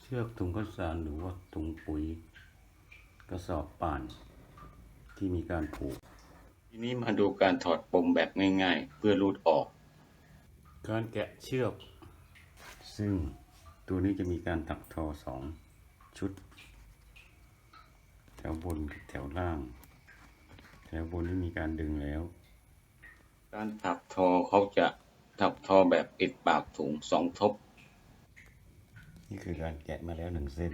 เชือกถุงข้าวสารหรือว่าถุงปุ๋ยกระสอบป่านที่มีการผูก ทีนี้มาดูการถอดปมแบบง่ายๆ เพื่อรูดออก การแกะเชือก ซึ่งตัวนี้จะมีการถักทอสองชุด แถวบนกับแถวล่าง แถวบนนี่มีการดึงแล้ว การถักทอเขาจะ ถักทอแบบปิดปากถุงสองทบ นี่คือการแกะมาแล้วหนึ่งเส้น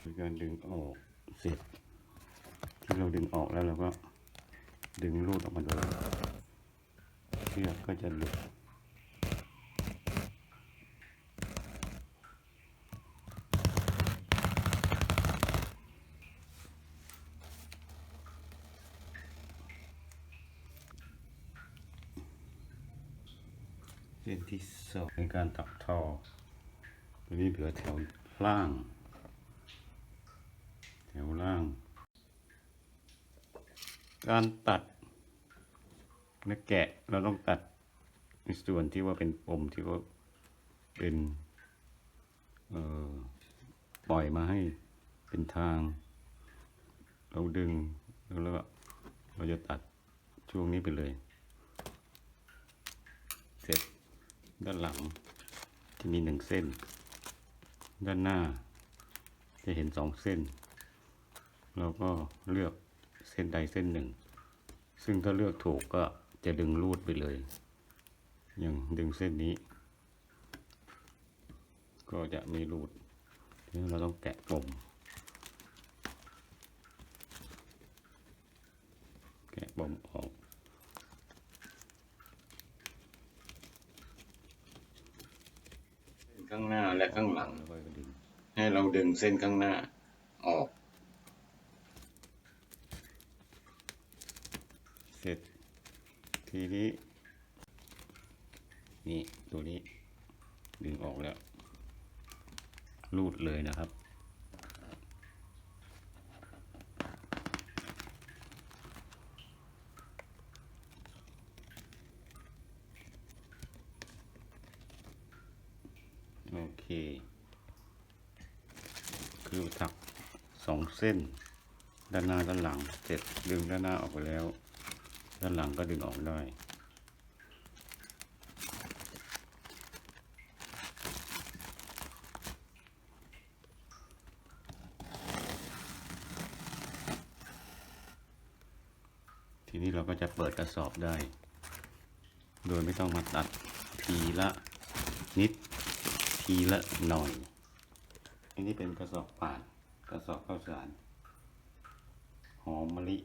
คือการดึงออกเสร็จ ที่เราดึงออกแล้วเราก็ดึงรูดออกมาเลยเชือกก็จะหลุด เส้นที่สองเป็นการตักทอตัวนี้เหลือแถวล่าง แถวล่าง การตัดและแกะเราต้องตัดในส่วนที่ว่าเป็นปมที่ว่าเป็นเอ่อปล่อยมาให้เป็นทาง เราดึงแล้วเราจะตัดช่วงนี้ไปเลย เสร็จ ด้านหลังจะมีหนึ่งเส้น ด้านหน้า จะเห็นสองเส้น เราก็เลือกเส้นใดเส้นหนึ่ง ซึ่งถ้าเลือกถูกก็จะดึงรูดไปเลย อย่างดึงเส้นนี้ ก็จะมีรูดนี่เราต้องแกะปมแกะปมออก ข้างหน้าและข้างหลัง ให้เราดึงเส้นข้างหน้าออก เสร็จ ทีนี้ นี่ตัวนี้ ดึงออกแล้ว รูดเลยนะครับ โอเค คือถักสองเส้น ด้านหน้าด้านหลัง เสร็จดึงด้านหน้าออกไปแล้ว ด้านหลังก็ดึงออกได้ทีนี้เราก็จะเปิดกระสอบได้ โดยไม่ต้องมาตัดทีละนิด ทีละหน่อย อันนี้เป็นกระสอบป่าน กระสอบข้าวสาร หอมมะลิ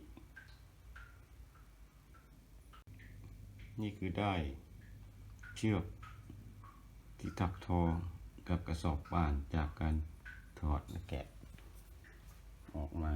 นี่คือได้เชือกที่ถักทอกับกระสอบป่านจากการถอดและแกะ ออกมา